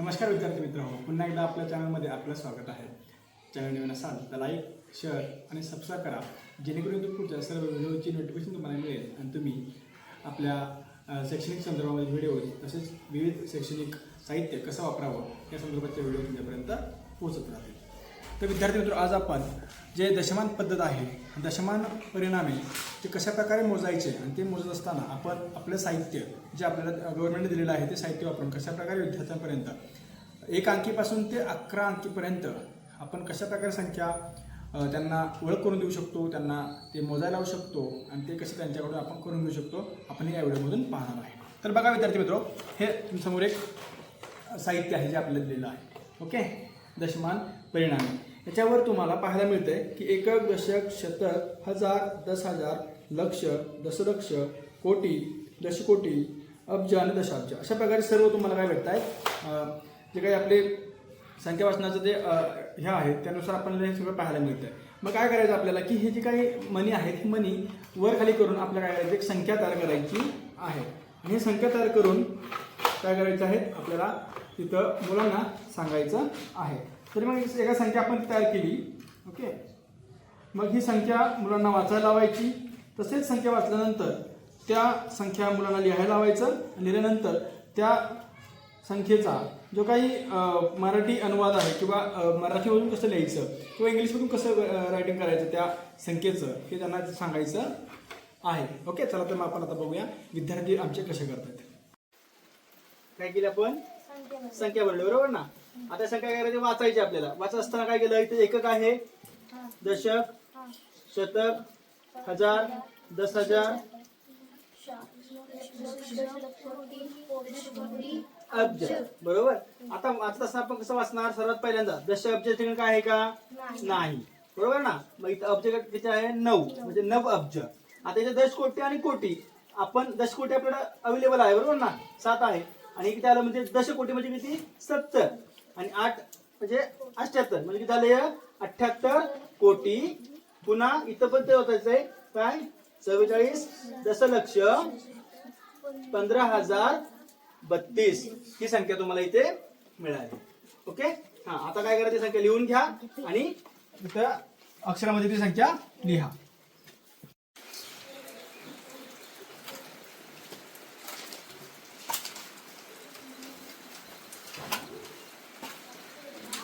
नमस्कार विद्यार्थी मित्रांनो पुन्हा एकदा आपल्या चॅनलमध्ये आपलं स्वागत आहे. चॅनल नवीन असाल तर लाईक शेअर आणि सबस्क्राईब करा. जेणेकरून तुम्ही पुढच्या सर्व व्हिडिओची नोटिफिकेशन तुम्हाला मिळेल आणि तुम्ही आपल्या शैक्षणिक संदर्भामध्ये व्हिडिओ तसेच विविध शैक्षणिक साहित्य कसं वापरावं या संदर्भातचे व्हिडिओ तुमच्यापर्यंत पोहोचत राहतील. तर विद्यार्थी मित्र आज आपण जे दशमान पद्धत आहे दशमान परिणामे ते कशा प्रकारे मोजायचे आणि ते मोजत असताना आपण आपलं साहित्य जे आपल्याला गव्हर्नमेंटने दिलेलं आहे ते साहित्य वापरून कशा प्रकारे विद्यार्थ्यांपर्यंत एक अंकीपासून ते अकरा अंकीपर्यंत आपण कशा प्रकारे संख्या त्यांना ओळख करून देऊ शकतो त्यांना ते मोजायला लावू शकतो आणि ते कसे त्यांच्याकडून आपण करून घेऊ शकतो आपण हे या व्हिडिओमधून पाहणार आहे. तर बघा विद्यार्थी मित्र हे तुमसमोर एक साहित्य आहे जे आपल्याला दिलेलं आहे. ओके? दशमान परिणामी. याच्यावर तुम्हाला पाहायला मिळतंय की एकक दशक शतक हजार दस हजार लक्ष दशलक्ष कोटी दशकोटी अब्ज आणि दशाब्ज. अशा प्रकारे सर्व तुम्हाला काय भेटत आहेत जे काही आपले संख्या वाचनाचं जे ह्या हे त्यानुसार आपल्याला हे सगळं पाहायला मिळतं मग काय करायचं आपल्याला की हे जे काही मनी आहेत ही मनी वर खाली करून आपल्याला काय करायचं? एक संख्या तयार करायची आहे. आणि ही संख्या तयार करून काय करायचं आहे? आपल्याला तिथं मुलांना सांगायचं आहे. तरी मग एका संख्या आपण तयार केली. ओके? मग ही संख्या मुलांना वाचायला लावायची. तसेच संख्या वाचल्यानंतर त्या संख्या मुलांना लिहायला लावायचं. आणि लिहिल्यानंतर त्या संख्येचा जो काही मराठी अनुवाद आहे किंवा मराठीमधून कसं लिहायचं किंवा इंग्लिशमधून कसं रायटिंग करायचं त्या संख्येचं हे त्यांना सांगायचं आहे. ओके? चला तर मग आपण आता बघूया. विद्यार्थी आमचे कसे करतात. काय केलं आपण? संख्या भरली बरोबर ना? आता संख्या काय करायची वाचायची आपल्याला. वाचत असताना काय केलं इथे एकक आहे. दशक शतक हजार दस हजार. अब्ज. बरोबर? आता वाचत असताना आपण कसं वाचणार? सर्वात पहिल्यांदा दश अब्ज ठिकाण काय आहे का? नाही. बरोबर ना? मग इथं अब्ज किती आहे? नऊ. म्हणजे नव अब्ज. आता इथे दश कोटी आणि कोटी. आपण दश कोटी आपल्याला अवेलेबल आहे. बरोबर ना? सात आहे. आणि किती आलं म्हणजे दश कोटी म्हणजे किती? सत्तर. आणि आठ म्हणजे अठ्याहत्तर म्हणजे किती झाले अठ्याहत्तर कोटी. पुन्हा इथं पण ते होतायचं आहे. काय? चव्वेचाळीस दशलक्ष पंधरा हजार बत्तीस. ही संख्या तुम्हाला इथे मिळाली. ओके? हा आता काय करायची संख्या? लिहून घ्या आणि इथं अक्षरामध्ये ती संख्या लिहा.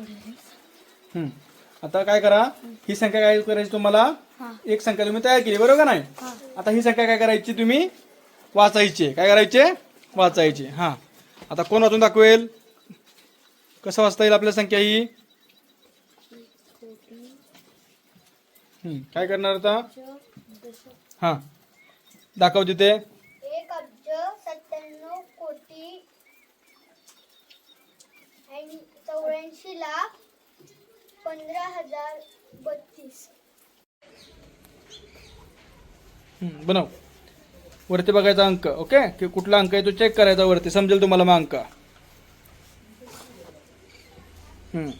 हम्म. आता काय करा? ही संख्या काय करायची तुम्हाला? एक संख्या तुम्ही तयार केली बरोबर का नाही? आता ही संख्या काय करायची तुम्ही? वाचायची. काय करायचे? वाचायची. हा. आता कोण वाचून दाखवेल? कसं वाचता येईल आपल्या संख्या ही? हम्म. काय करणार आता? हा. दाखव तिथे एक अब्ज सत्त्याण्णव कोटी आणि चौऱ्याऐंशी लाख पंधरा हजार बत्तीस. हम्म, बनव. वरती बघायचा अंक ओके की कुठला अंक आहे तो चेक करायचा वरती. समजेल तुम्हाला मग अंक. हम्म.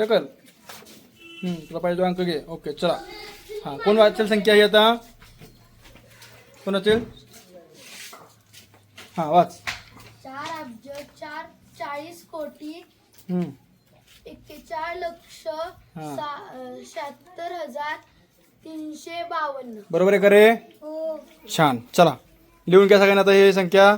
ढकल. हम्म, तुला पाहिजे अंक घे. ओके चला. हा कोण वाचेल संख्या ही आता? कोण वाचेल? हा वाच. चार अब्ज चार चाळीस कोटी. हम्म, एक्केचाळ लक्ष सा- शहात्तर हजार तीनशे बावन्न. बरोबर आहे का रे? हो. छान. चला. लिहून घ्या सगळ्यांना आता हे संख्या.